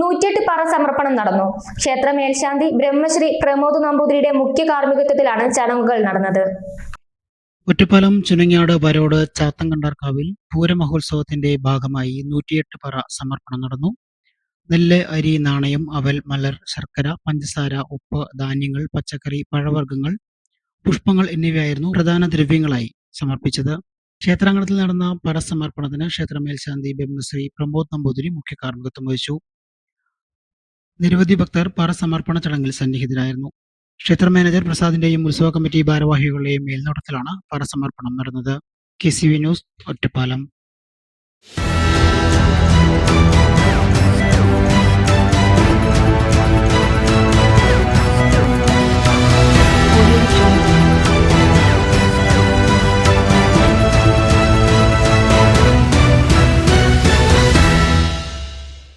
നൂറ്റിയെട്ട് പറ സമർപ്പണം നടന്നു. ക്ഷേത്ര മേൽശാന്തി ബ്രഹ്മശ്രീ പ്രമോദ് നമ്പൂതിരിയുടെ മുഖ്യ കാർമ്മികത്വത്തിലാണ് ചടങ്ങുകൾ നടന്നത്. ഒറ്റപ്പാലം ചുനങ്ങാട് വരോട് ചാത്തങ്കണ്ടാർക്കാവിൽ പൂരമഹോത്സവത്തിന്റെ ഭാഗമായി നൂറ്റിയെട്ട് പറ സമർപ്പണം നടന്നു. നെല്ല് അരി നാണയം അവൽ മലർ ശർക്കര പഞ്ചസാര ഉപ്പ് ധാന്യങ്ങൾ പച്ചക്കറി പഴവർഗങ്ങൾ പുഷ്പങ്ങൾ എന്നിവയായിരുന്നു പ്രധാന ദ്രവ്യങ്ങളായി സമർപ്പിച്ചത്. ക്ഷേത്രാങ്കണത്തിൽ നടന്ന പരസമർപ്പണത്തിന് ക്ഷേത്ര മേൽശാന്തി ബ്രഹ്മശ്രീ പ്രമോദ് നമ്പൂതിരി മുഖ്യ കാർമ്മികത്വം വഹിച്ചു. നിരവധി ഭക്തർ പരസമർപ്പണ ചടങ്ങിൽ സന്നിഹിതരായിരുന്നു. ക്ഷേത്ര മാനേജർ പ്രസാദിന്റെയും ഉത്സവ കമ്മിറ്റി ഭാരവാഹികളുടെയും മേൽനോട്ടത്തിലാണ് പരസമർപ്പണം നടന്നത്. K C V news Ottapalam.